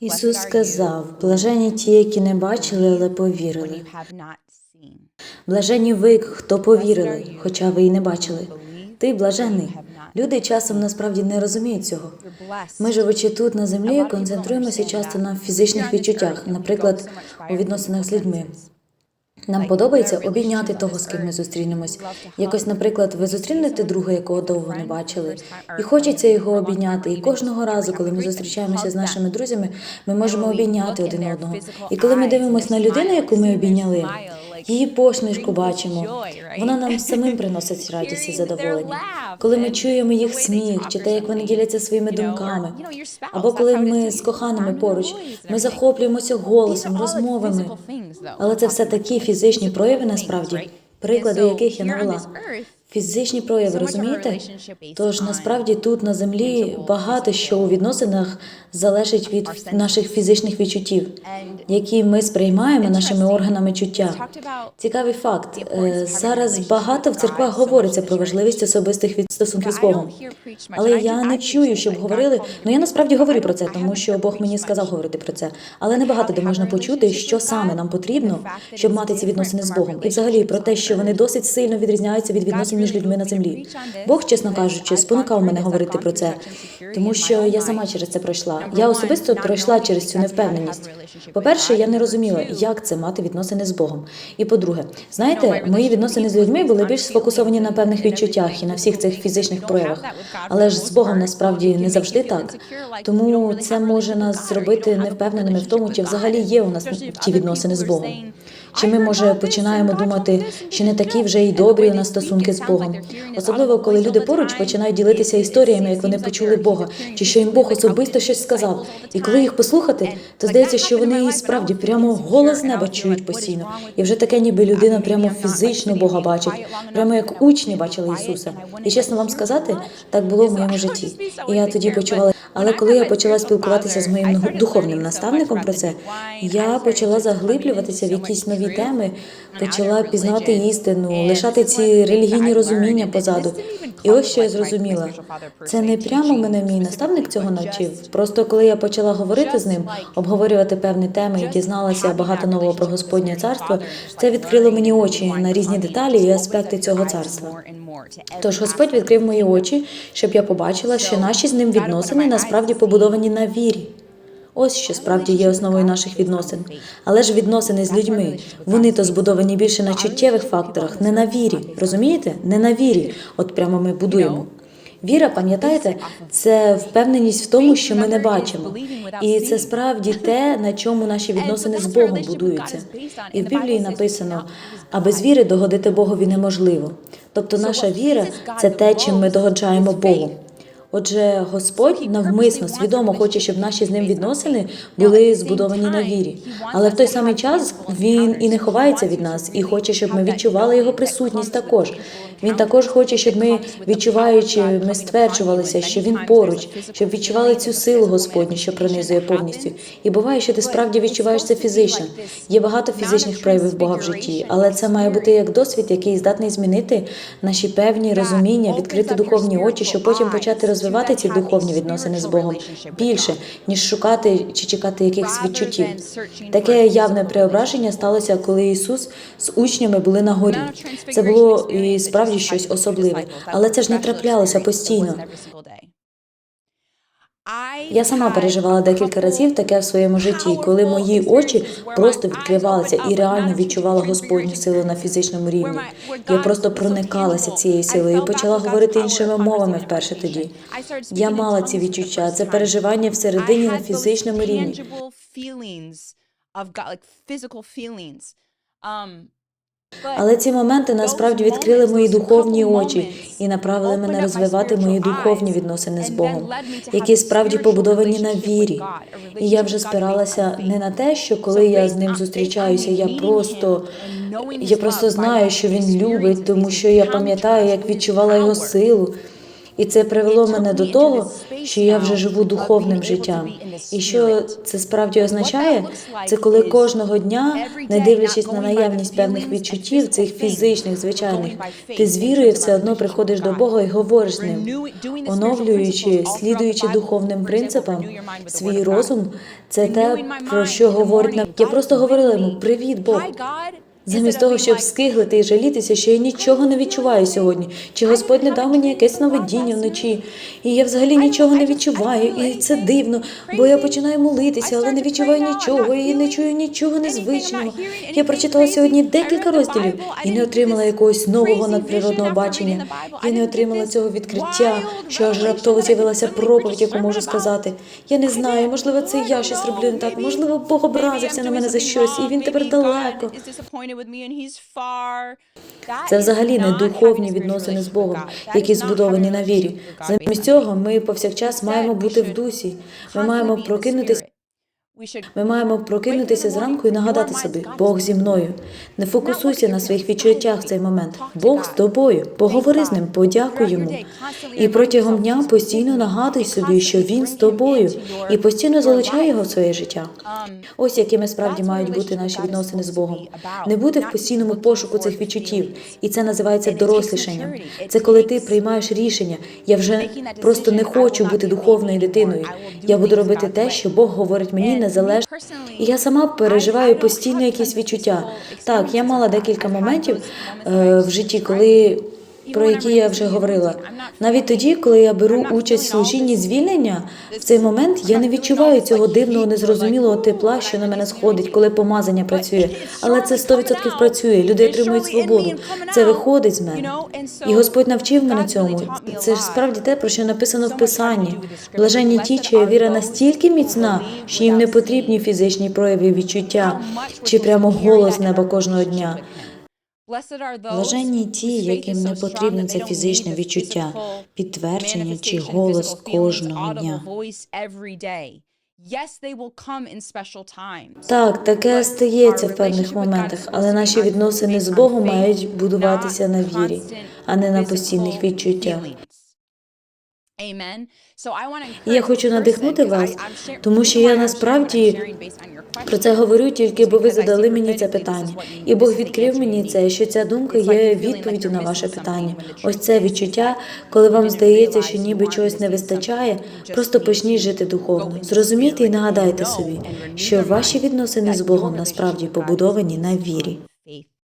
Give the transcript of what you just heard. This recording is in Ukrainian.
Ісус сказав: блажені ті, які не бачили, але повірили. Блажені ви, хто повірили, хоча ви і не бачили. Ти блажений. Люди часом насправді не розуміють цього. Ми, живучи тут на землі, концентруємося часто на фізичних відчуттях, наприклад, у відносинах з людьми. Нам подобається обійняти того, з ким ми зустрінемось. Якось, наприклад, ви зустрінете друга, якого довго не бачили, і хочеться його обійняти. І кожного разу, коли ми зустрічаємося з нашими друзями, ми можемо обійняти один одного. І коли ми дивимося на людину, яку ми обійняли, її посмішку бачимо. Вона нам самим приносить радість і задоволення. Коли ми чуємо їх сміх, чи те, як вони діляться своїми думками, або коли ми з коханими поруч, ми захоплюємося голосом, розмовами. Але це все такі фізичні прояви насправді, приклади яких я навела. Фізичні прояви, розумієте? Тож насправді тут на землі багато що у відносинах залежить від наших фізичних відчуттів, які ми сприймаємо нашими органами чуття. Цікавий факт. Е, Зараз багато в церквах говориться про важливість особистих від- стосунків з Богом. Але я не чую, щоб говорили. Ну я насправді говорю про це, тому що Бог мені сказав говорити про це. Але не багато де можна почути, що саме нам потрібно, щоб мати ці відносини з Богом, і взагалі про те, що вони досить сильно відрізняються від відносин між людьми на землі. Бог, чесно кажучи, спонукав мене говорити про це, тому що я сама через це пройшла. Я особисто пройшла через цю невпевненість. По-перше, я не розуміла, як це мати відносини з Богом. І по-друге, знаєте, мої відносини з людьми були більш сфокусовані на певних відчуттях і на всіх цих фізичних проявах. Але ж з Богом насправді не завжди так. Тому це може нас зробити невпевненими в тому, чи взагалі є у нас ті відносини з Богом. Чи ми, може, починаємо думати, що не такі вже й добрі у нас стосунки з Богом, особливо коли люди поруч починають ділитися історіями, як вони почули Бога, чи що їм Бог особисто щось сказав. І коли їх послухати, то здається, що вони і справді прямо голос неба чують постійно. І вже таке, ніби людина прямо фізично Бога бачить, прямо як учні бачили Ісуса. І чесно вам сказати, так було в моєму житті. І я тоді почувала. Але коли я почала спілкуватися з моїм духовним наставником про це, я почала заглиблюватися в якісь нові теми, почала пізнавати істину, лишати ці релігійні розуміння позаду. І ось що я зрозуміла. Це не прямо мене мій наставник цього навчив. Просто коли я почала говорити з ним, обговорювати певні теми і дізналася багато нового про Господнє царство, це відкрило мені очі на різні деталі і аспекти цього царства. Тож Господь відкрив мої очі, щоб я побачила, що наші з ним відносини насправді побудовані на вірі. Ось що справді є основою наших відносин. Але ж відносини з людьми, вони то збудовані більше на чуттєвих факторах, не на вірі. Розумієте? Не на вірі. От прямо ми будуємо. Віра, пам'ятаєте, це впевненість в тому, що ми не бачимо. І це справді те, на чому наші відносини з Богом будуються. І в Біблії написано: а без віри догодити Богові неможливо. Тобто наша віра це те, чим ми догоджаємо Богу. Отже, Господь навмисно свідомо хоче, щоб наші з ним відносини були збудовані на вірі. Але в той самий час він і не ховається від нас, і хоче, щоб ми відчували його присутність також. Він також хоче, щоб ми, відчуваючи, ми стверджувалися, що він поруч, щоб відчували цю силу Господню, що пронизує повністю. І буває, що ти справді відчуваєш це фізично. Є багато фізичних проявів Бога в житті, але це має бути як досвід, який здатний змінити наші певні розуміння, відкрити духовні очі, щоб потім почати розвивати ці духовні відносини з Богом більше, ніж шукати чи чекати якихось відчуттів. Таке явне преображення сталося, коли Ісус з учнями були на горі. Це було і справді щось особливе, але це ж не траплялося постійно. Я сама переживала декілька разів таке в своєму житті, коли мої очі просто відкривалися і реально відчувала Господню силу на фізичному рівні. Я просто проникалася цією силою і почала говорити іншими мовами вперше тоді. Я мала ці відчуття, це переживання всередині на фізичному рівні. Але ці моменти насправді відкрили мої духовні очі і направили мене розвивати мої духовні відносини з Богом, які справді побудовані на вірі. І я вже спиралася не на те, що коли я з ним зустрічаюся, я просто я просто знаю, що він любить, тому що я пам'ятаю, як відчувала його силу. І це привело мене до того, що я вже живу духовним життям. І що це справді означає? Це коли кожного дня, не дивлячись на наявність певних відчуттів, цих фізичних, звичайних, ти з вірою все одно приходиш до Бога і говориш з ним, оновлюючи, слідуючи духовним принципам, свій розум. Це те, про що говорить нам. Я просто говорила йому Привіт, Бог. Замість того, щоб скиглити і жалітися, що я нічого не відчуваю сьогодні, чи Господь не дав мені якесь сновидіння вночі, і я взагалі нічого не відчуваю, і це дивно, бо я починаю молитися, але не відчуваю нічого і не чую нічого незвичного. Я прочитала сьогодні декілька розділів і не отримала якогось нового надприродного бачення. Я не отримала цього відкриття, що аж раптово з'явилася проповідь, яку можу сказати. Я не знаю, можливо, це я щось роблю не так, можливо, Бог образився на мене за щось, і він тепер далеко. Це взагалі не духовні відносини з Богом, які збудовані на вірі. Замість цього ми повсякчас маємо бути в дусі. Ми маємо прокинутися. Ми маємо прокинутися зранку і нагадати собі, Бог зі мною. Не фокусуйся на своїх відчуттях в цей момент. Бог з тобою. Поговори з ним, подякуй йому. І протягом дня постійно нагадуй собі, що він з тобою, і постійно залучай його в своє життя. Ось якими справді мають бути наші відносини з Богом. Не бути в постійному пошуку цих відчуттів, і це називається дорослішанням. Це коли ти приймаєш рішення. Я вже просто не хочу бути духовною дитиною. Я буду робити те, що Бог говорить мені незалежно. І я сама переживаю постійно якісь відчуття. Так, я мала декілька моментів е, в житті, коли про які я вже говорила. Навіть тоді, коли я беру участь в служінні звільнення, в цей момент я не відчуваю цього дивного, незрозумілого тепла, що на мене сходить, коли помазання працює. Але це 100% працює. Люди отримують свободу. Це виходить з мене. І Господь навчив мене цьому. Це ж справді те, про що написано в Писанні. Блаженні ті, чия віра настільки міцна, що їм не потрібні фізичні прояви відчуття чи прямо голос неба кожного дня. Блаженні ті, яким не потрібно це фізичне відчуття, підтвердження чи голос кожного дня. Так, таке стається в певних моментах, але наші відносини з Богом мають будуватися на вірі, а не на постійних відчуттях. Я хочу надихнути вас, тому що я насправді Про це говорю тільки, бо ви задали мені це питання, і Бог відкрив мені це, що ця думка є відповіддю на ваше питання. Ось це відчуття, коли вам здається, що ніби чогось не вистачає. Просто почніть жити духовно. Зрозумійте і нагадайте собі, що ваші відносини з Богом насправді побудовані на вірі.